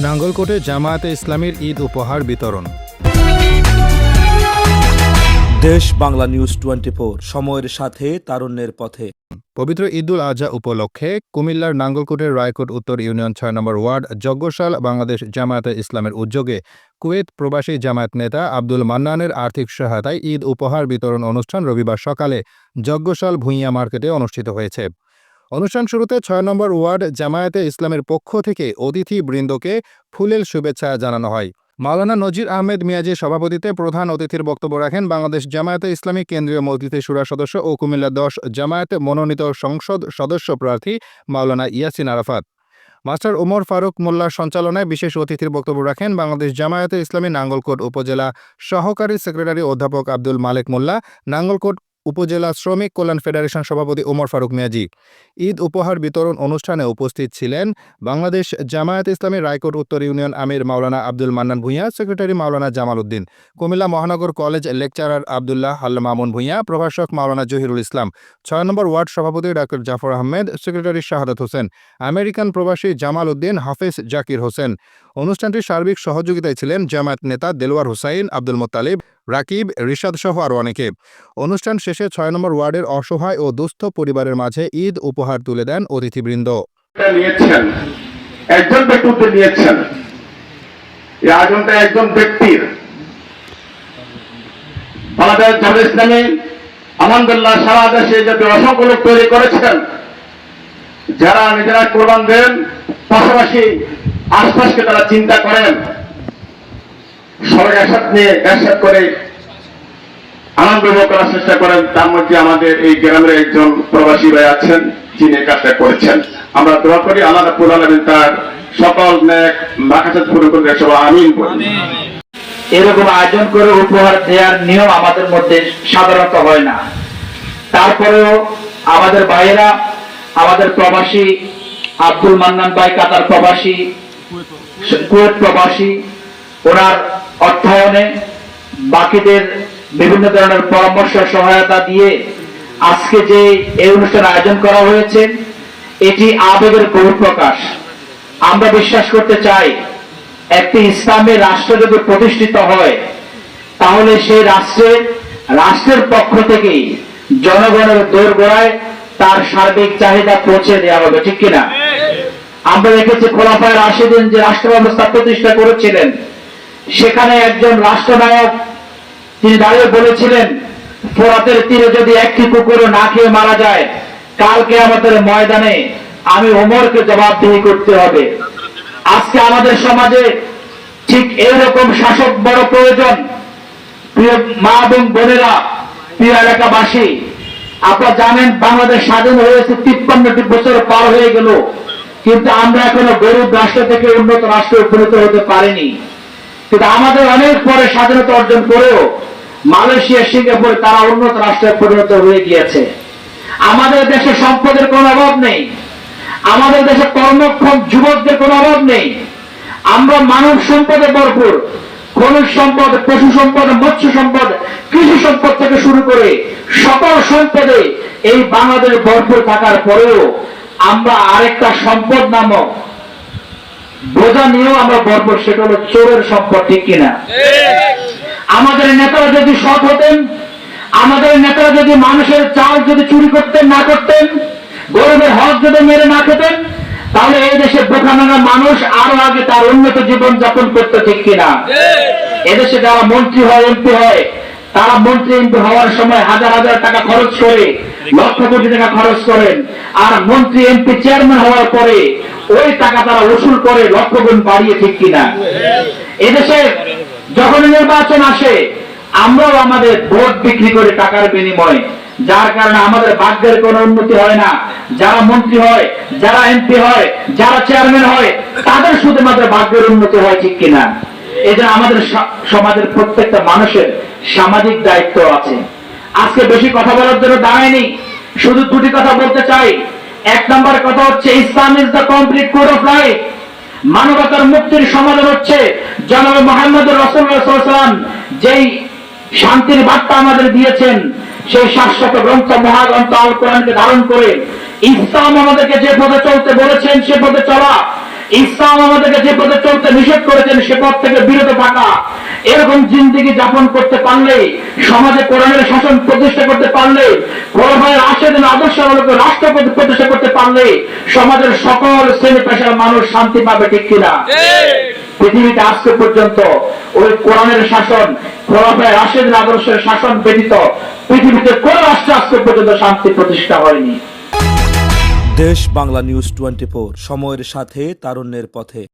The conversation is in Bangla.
নাঙ্গলকোটে জামায়াতে ইসলামীর ঈদ উপহার বিতরণ। দেশ বাংলা নিউজ টোয়েন্টি সময়ের সাথে তারুণ্যের পথে। পবিত্র ঈদুল আজহা উপলক্ষে কুমিল্লার নাঙ্গলকোটের রায়কোট উত্তর ইউনিয়ন ছয় নম্বর ওয়ার্ড যজ্ঞশাল বাংলাদেশ জামায়াতে ইসলামের উদ্যোগে কুয়েত প্রবাসী জামায়াত নেতা আব্দুল মান্নানের আর্থিক সহায়তায় ঈদ উপহার বিতরণ অনুষ্ঠান রবিবার সকালে যজ্ঞশাল ভূঁইয়া মার্কেটে অনুষ্ঠিত হয়েছে। অনুষ্ঠান শুরুতে ছয় নম্বর ওয়ার্ড জামায়াতে ইসলামের পক্ষ থেকে অতিথি বৃন্দকে ফুলেল শুভেচ্ছা জানানো হয়। মাওলানা নজির আহমেদ মিয়াজির সভাপতিতে প্রধান অতিথির বক্তব্য রাখেন বাংলাদেশ জামায়াতে ইসলামী কেন্দ্রীয় মসজিদে সুরা সদস্য ও কুমিল্লা দশ জামায়াতে মনোনীত সংসদ সদস্য প্রার্থী মাওলানা ইয়াসিন আরাফাত। মাস্টার ওমর ফারুক মোল্লার সঞ্চালনায় বিশেষ অতিথির বক্তব্য রাখেন বাংলাদেশ জামায়াতে ইসলামী নাঙ্গলকোট উপজেলা সহকারী সেক্রেটারি অধ্যাপক আব্দুল মালেক মোল্লা, নাঙ্গলকোট উপজেলা শ্রমিক কল্যাণ ফেডারেশন সভাপতি ওমর ফারুক মিয়াজি। ঈদ উপহার বিতরণ অনুষ্ঠানে উপস্থিত ছিলেন বাংলাদেশ জামায়াত ইসলামী রায়কোট উত্তর ইউনিয়ন আমির Maulana Abdul Mannan Bhuiyan, secretary Maulana Jamal Uddin, Cumilla Mahanagar college lecturer Abdullah হাল্লা মামুন ভূঁইয়া, প্রভাষক মাওলানা জহিরুল ইসলাম, ছয় নম্বর ওয়ার্ড সভাপতি doctor Zafar Ahmed, secretary Shahadat Hossain, American প্রবাসী জামাল উদ্দিন, হাফেজ জাকির হোসেন। অনুষ্ঠানটির সার্বিক সহযোগিতায় ছিলেন জামায়াত নেতা দেলোয়ার হুসাইন, আব্দুল মোত্তালিব রাকিব, রিশাদ সহ আরও অনেকে। অনুষ্ঠান শেষে ছয় নম্বর ওয়ার্ডের অসহায় ও দুস্থ পরিবারের মাঝে ঈদ উপহার তুলে দেন অতিথিবৃন্দ। একজন নিয়েছেন। একজন ব্যক্তির। ইসলামী আলহামদুলিল্লাহ সারা দেশে যাতে অসংখ্য লোক তৈরি করেছেন, যারা নিজেরা কোরবান দেন, পাশাপাশি আশপাশকে তারা চিন্তা করেন একসাথ নিয়ে একসাথ করে আনন্দ করার চেষ্টা করেন। তার মধ্যে আমাদের এই গ্রামের একজন প্রবাসী ভাই আছেন, যিনি কাজটা করেছেন। আমরা দোয়া করি আল্লাহ রাব্বুল তার সকল ন্যাক মাকাসাত পূরণ করে সবাই আমিন বলি। এরকম আয়োজন করে উপহার দেওয়ার নিয়ম আমাদের মধ্যে সাধারণত হয় না। তারপরেও আমাদের ভাইয়েরা, আমাদের প্রবাসী আব্দুল মান্নান ভাই, কাতার প্রবাসী, কুয়েত প্রবাসী ওনার অর্থায়নে বাকিদের বিভিন্ন ধরনের পরামর্শ, সহায়তা দিয়ে আজকে যে এই অনুষ্ঠান আয়োজন করা হয়েছে, এটি আবেগের বহিঃপ্রকাশ আমরা বিশ্বাস করতে চাই, একটি ইসলামী রাষ্ট্র যদি প্রতিষ্ঠিত হয়, তাহলে সেই রাষ্ট্রে, রাষ্ট্রের পক্ষ থেকেই জনগণের দোরগোড়ায় তার সার্বিক চাহিদা পৌঁছে দেওয়া হবে, ঠিক কিনা? আমরা দেখেছি খোলাফায় রাশিদিন যে রাষ্ট্র ব্যবস্থা প্রতিষ্ঠা করেছিলেন সেখানে একজন রাষ্ট্রনায়ক, তিনি দাঁড়িয়ে বলেছিলেন, ফোরাতের তীরে যদি একটি কুকুরও না খেয়ে মারা যায় কালকে আমাদের ময়দানে আমি ওমরকে জবাবদিহি করতে হবে। আজকে আমাদের সমাজে ঠিক এইরকম শাসক বড় প্রয়োজন। প্রিয় মা এবং বোনেরা, প্রিয় এলাকাবাসী, আপনারা জানেন বাংলাদেশ স্বাধীন হয়েছে তিপ্পান্নটি বছর পার হয়ে গেল, কিন্তু আমরা এখনও গরিব রাষ্ট্র থেকে উন্নত রাষ্ট্রে উপনীত হতে পারিনি। কিন্তু আমাদের অনেক পরে স্বাধীনতা অর্জন করেও মালয়েশিয়া, সিঙ্গাপুর, তারা উন্নত রাষ্ট্রে পরিণত হয়ে গিয়েছে। আমাদের দেশে সম্পদের কোনো অভাব নেই। আমাদের দেশে কর্মক্ষম যুবকদের কোনো অভাব নেই। আমরা মানব সম্পদে ভরপুর। খনিজ সম্পদ, পশু সম্পদ, মৎস্য সম্পদ, কৃষি সম্পদ থেকে শুরু করে সকল সম্পদে এই বাংলাদেশ ভরপুর থাকার পরেও আমরা আরেকটা সম্পদ নামক বোঝা নিয়েও আমরা ভরপুর সেটা হলো চোরের সম্পদ, ঠিক কিনা? আমাদের নেতারা যদি সৎ হতেন, আমাদের নেতারা যদি মানুষের চাল যদি চুরি করতেন, না করতেন, গরিবের হক যদি মেরে না খেতেন, তাহলে এই দেশে বোখানাঙ্গা মানুষ আরও আগে তার উন্নত জীবন যাপন করতে, ঠিক কিনা? এদেশে যারা মন্ত্রী হয়, এমপি হয়, তারা মন্ত্রী, এমপি হওয়ার সময় হাজার হাজার টাকা খরচ করে লক্ষ কোটি টাকা খরচ করেন। আর মন্ত্রী, এমপি, চেয়ারম্যান হওয়ার পরে ওই টাকা তারা উসুল করে লক্ষ গুণ বাড়িয়ে ঠিক কিনা? এদেশে যখন নির্বাচন আসে, আমরাও আমাদের ভোট বিক্রি করে টাকার বিনিময়ে। যার কারণে আমাদের ভাগ্যের কোনো উন্নতি হয় না। যারা মন্ত্রী হয়, যারা এমপি হয়, যারা চেয়ারম্যান হয়, তাদের শুধুমাত্র ভাগ্যের উন্নতি হয় ঠিক কিনা? যে আমাদের সমাজের প্রত্যেকটা মানুষের সামাজিক দায়িত্ব আছে। আজকে বেশি কথা বলার জন্য দাঁড়ায়নি। শুধু দুটি কথা বলতে চাই। এক নম্বর কথা হচ্ছে, Islam is the complete code of life মানবতার মুক্তির সমাধান হচ্ছে জনাব মোহাম্মদ রসুল্লাহাম যেই শান্তির বার্তা আমাদের দিয়েছেন, সেই শাশ্বত গ্রন্থ, মহাগ্রন্থ আল কোরআনকে ধারণ করে, ইসলাম আমাদেরকে যে পথে চলতে বলেছেন, সে পথে চলা। ইসলাম আমাদেরকে যে পথে চলতে নিষেধ করেছেন, সে পথ থেকে বিরত থাকা। এরকম জিন্দিগি যাপন করতে পারলে সমাজে কোরআনের শাসন প্রতিষ্ঠা করতে পারলে কোরআনের আশেদিন আদর্শ আলোকে রাষ্ট্র প্রতিষ্ঠা করতে পারলে সমাজের সকল শ্রেণি পেশার মানুষ শান্তি পাবে ঠিক কিনা? পৃথিবীতে আজকে পর্যন্ত ওই কোরআনের শাসন কোরআনের রাশেদিন আদর্শের শাসন ব্যতীত পৃথিবীতে কোন রাষ্ট্র আজকে পর্যন্ত শান্তি প্রতিষ্ঠা হয়নি। দেশ বাংলা নিউজ টোয়েন্টি সময়ের সাথে তারুণ্যের পথে।